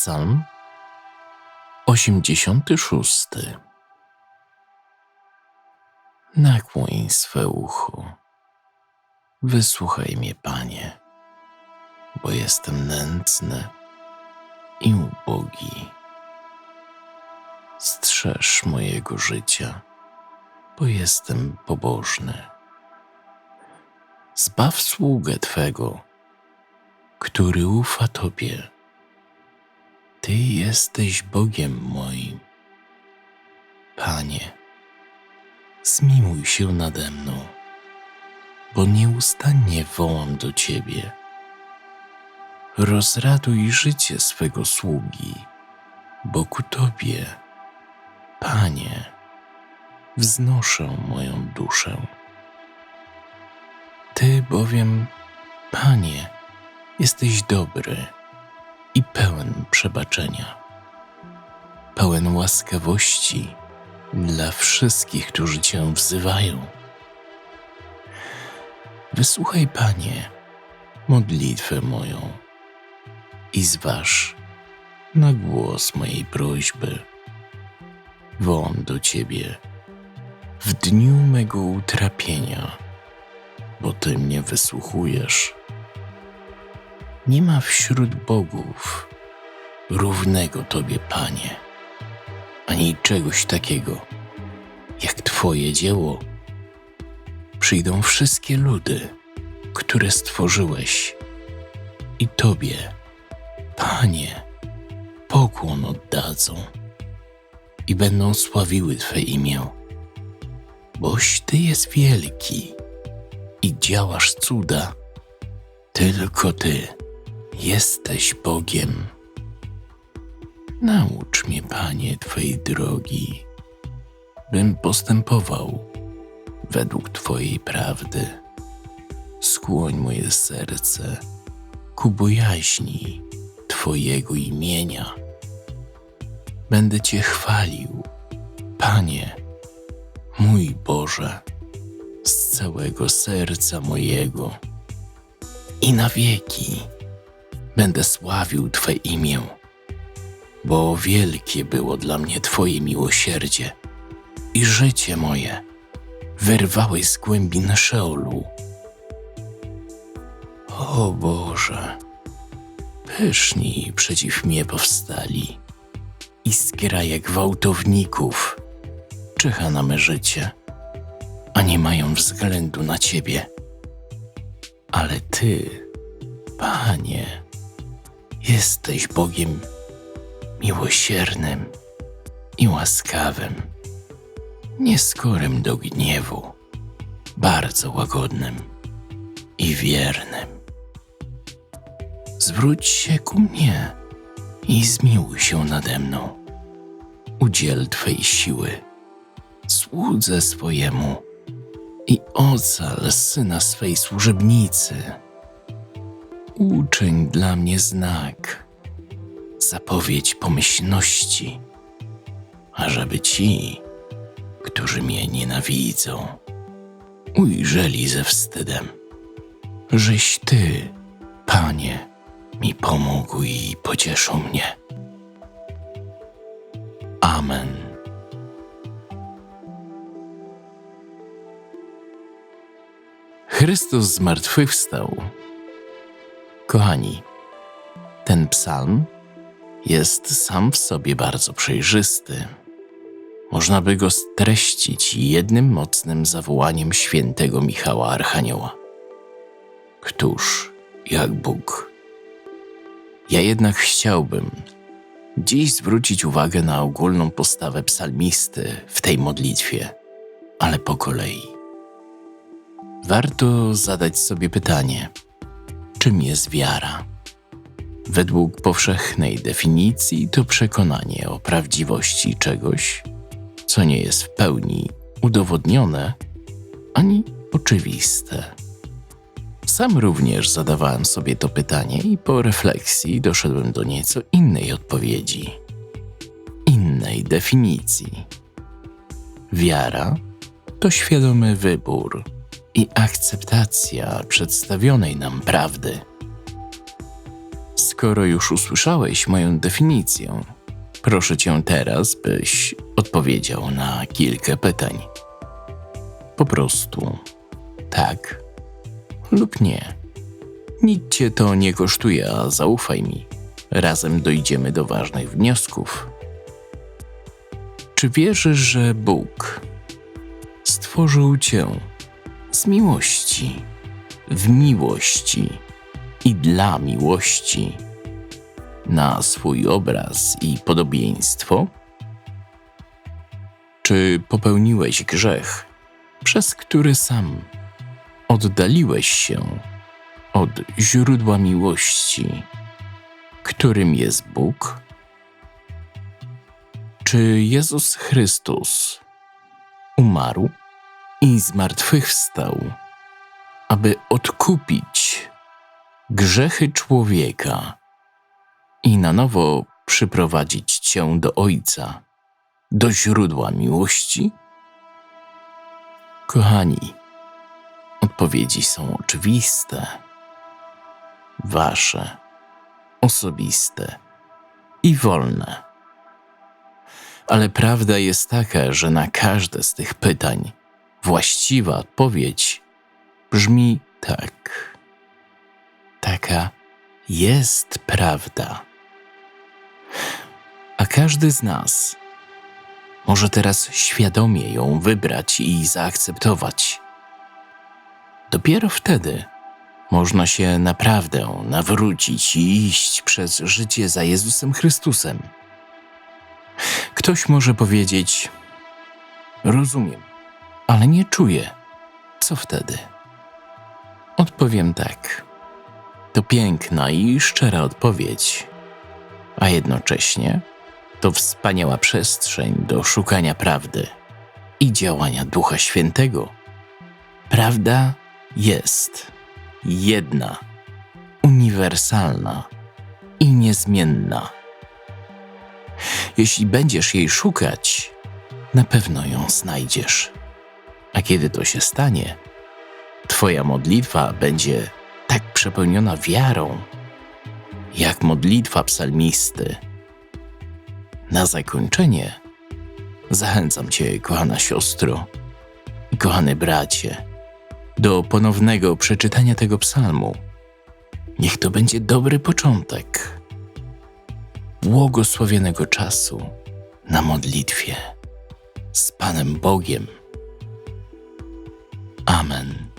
Psalm 86. Nakłoń swe ucho. Wysłuchaj mnie, Panie, bo jestem nędzny i ubogi. Strzeż mojego życia, bo jestem pobożny. Zbaw sługę Twego, który ufa Tobie. Ty jesteś Bogiem moim. Panie, zmiłuj się nade mną, bo nieustannie wołam do Ciebie. Rozraduj życie swego sługi, bo ku Tobie, Panie, wznoszę moją duszę. Ty bowiem, Panie, jesteś dobry i pełen przebaczenia, pełen łaskawości dla wszystkich, którzy Cię wzywają. Wysłuchaj, Panie, modlitwę moją i zważ na głos mojej prośby. Wołam do Ciebie w dniu mego utrapienia, bo Ty mnie wysłuchujesz. Nie ma wśród bogów równego Tobie, Panie, ani czegoś takiego jak Twoje dzieło. Przyjdą wszystkie ludy, które stworzyłeś, i Tobie, Panie, pokłon oddadzą i będą sławiły Twe imię, boś Ty jest wielki i działasz cuda. Tylko Ty jesteś Bogiem. Naucz mnie, Panie, Twej drogi, bym postępował według Twojej prawdy. Skłoń moje serce ku bojaźni Twojego imienia. Będę Cię chwalił, Panie, mój Boże, z całego serca mojego i na wieki będę sławił Twe imię, bo wielkie było dla mnie Twoje miłosierdzie i życie moje wyrwałeś z głębin Szeolu. O Boże, pyszni przeciw mnie powstali i zgraje gwałtowników czyha na me życie, a nie mają względu na Ciebie. Ale Ty, Panie, jesteś Bogiem miłosiernym i łaskawym, nieskorym do gniewu, bardzo łagodnym i wiernym. Zwróć się ku mnie i zmiłuj się nade mną. Udziel Twej siły słudze swojemu i ocal syna swej służebnicy. Uczyń dla mnie znak, zapowiedź pomyślności, ażeby ci, którzy mnie nienawidzą, ujrzeli ze wstydem, żeś Ty, Panie, mi pomógł i pocieszył mnie. Amen. Chrystus zmartwychwstał. Kochani, ten psalm jest sam w sobie bardzo przejrzysty. Można by go streścić jednym mocnym zawołaniem świętego Michała Archanioła. Któż jak Bóg? Ja jednak chciałbym dziś zwrócić uwagę na ogólną postawę psalmisty w tej modlitwie, ale po kolei. Warto zadać sobie pytanie, czym jest wiara? Według powszechnej definicji to przekonanie o prawdziwości czegoś, co nie jest w pełni udowodnione ani oczywiste. Sam również zadawałem sobie to pytanie i po refleksji doszedłem do nieco innej odpowiedzi, innej definicji. Wiara to świadomy wybór i akceptacja przedstawionej nam prawdy. skoro już usłyszałeś moją definicję, proszę cię teraz, byś odpowiedział na kilka pytań. Po prostu tak lub nie. Nic cię to nie kosztuje, a zaufaj mi. Razem dojdziemy do ważnych wniosków. Czy wierzysz, że Bóg stworzył cię z miłości, w miłości i dla miłości, na swój obraz i podobieństwo? Czy popełniłeś grzech, przez który sam oddaliłeś się od źródła miłości, którym jest Bóg? Czy Jezus Chrystus umarł i zmartwychwstał, aby odkupić grzechy człowieka i na nowo przyprowadzić cię do Ojca, do źródła miłości? Kochani, odpowiedzi są oczywiste, wasze, osobiste i wolne. Ale prawda jest taka, że na każde z tych pytań właściwa odpowiedź brzmi tak. Taka jest prawda. A każdy z nas może teraz świadomie ją wybrać i zaakceptować. Dopiero wtedy można się naprawdę nawrócić i iść przez życie za Jezusem Chrystusem. Ktoś może powiedzieć: Rozumiem, ale nie czuję. Co wtedy? Odpowiem tak. To piękna i szczera odpowiedź, a jednocześnie to wspaniała przestrzeń do szukania prawdy i działania Ducha Świętego. Prawda jest jedna, uniwersalna i niezmienna. Jeśli będziesz jej szukać, na pewno ją znajdziesz. A kiedy to się stanie, Twoja modlitwa będzie tak przepełniona wiarą, jak modlitwa psalmisty. Na zakończenie zachęcam Cię, kochana siostro i kochany bracie, do ponownego przeczytania tego psalmu. Niech to będzie dobry początek błogosławionego czasu na modlitwie z Panem Bogiem. Amen.